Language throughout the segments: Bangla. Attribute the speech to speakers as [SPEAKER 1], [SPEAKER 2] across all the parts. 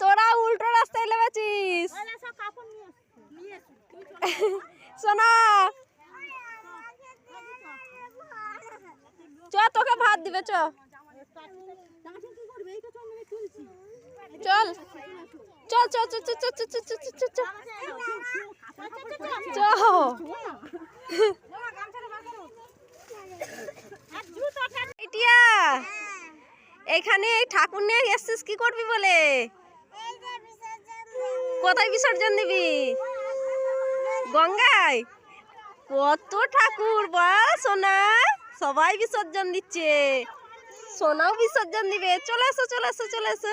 [SPEAKER 1] তোরা উল্টো রাস্তায় লেগেছিস সোনা চ তোকে ভাত দিবে চ চল চল চল চল চল চল চল চল চল চল চল টিয়া এখানে ঠাকুর নিয়ে এসছিস কি করবি বলে? কোথায় বিসর্জন দিবি? গঙ্গায়? কত ঠাকুর বল সোনা, সবাই বিসর্জন দিচ্ছে। সোনাও বিসর্জন দিবে। চলে আসো চলে আসো চলে এসো।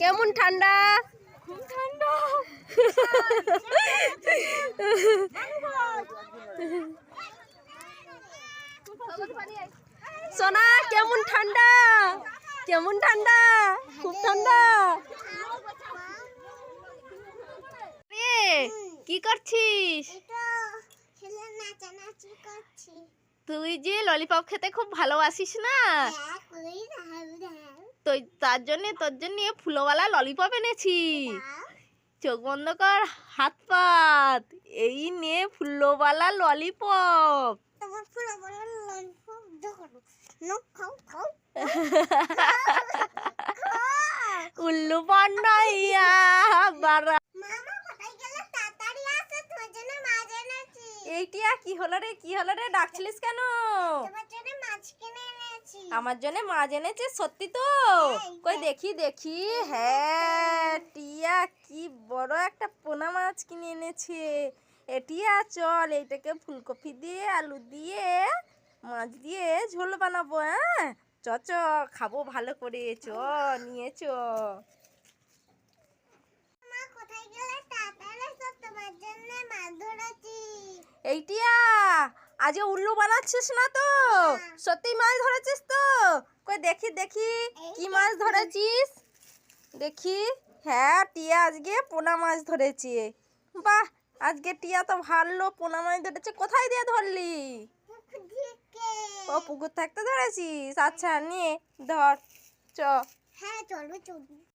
[SPEAKER 1] কেমন ঠান্ডা? খুব ঠান্ডা। সোনা কেমন ঠান্ডা? কেমন ঠান্ডা? খুব ঠান্ডা? কি করছিস?
[SPEAKER 2] নাচানাচি করছি।
[SPEAKER 1] তুই যে ললিপপ খেতে খুব ভালোবাসিস না?
[SPEAKER 2] হ্যাঁ
[SPEAKER 1] তো তার জন্য তোর জন্য ফুলওয়ালা ললিপপ এনেছি। চোখ বন্ধ কর হাত পাত। এই নে ফুলওয়ালা ললিপপ উল্লু বারা
[SPEAKER 2] মামা কোথায় গেলে তাড়াতাড়ি আসো তোর জন্য মাছ এনেছি
[SPEAKER 1] এইটিয়া কি হলো রে কি হলো রে ডাকছিলিস কেন? আমার জন্য মাছ এনেছে সত্যি তো?
[SPEAKER 2] হ্যাঁ,
[SPEAKER 1] কই দেখি দেখি। হ্যাঁ টিয়া কি বড় একটা পোনা মাছ কিনে এনেছে। এটিয়া চল এইটাকে ফুলকপি দিয়ে আলু দিয়ে মাছ দিয়ে ঝোল বানাবো হ্যাঁ? চ চ খাব ভালো করে চ নিয়ে চ
[SPEAKER 2] মা কোথায় গেলে তাড়াতাড়ি আসো তোমার জন্য মাছ ধরেছি
[SPEAKER 1] এইটিয়া আজ উল্লু বানাচ্ছিস না তো? সত্যি মাছ ধরেছিস তো? কই দেখি দেখি কি মাছ ধরেছিস? দেখি হ্যাঁ টিয়া আজকে পোনা মাছ ধরেছে। বাহ আজকে টিয়া তো ভালো পোনা মাছ ধরেছে। কোথায় দিয়ে ধরলি? ও পুকুর থাকতে ধরেছিস? আচ্ছা নিয়ে ধর চ।
[SPEAKER 2] হ্যাঁ চলো চলো।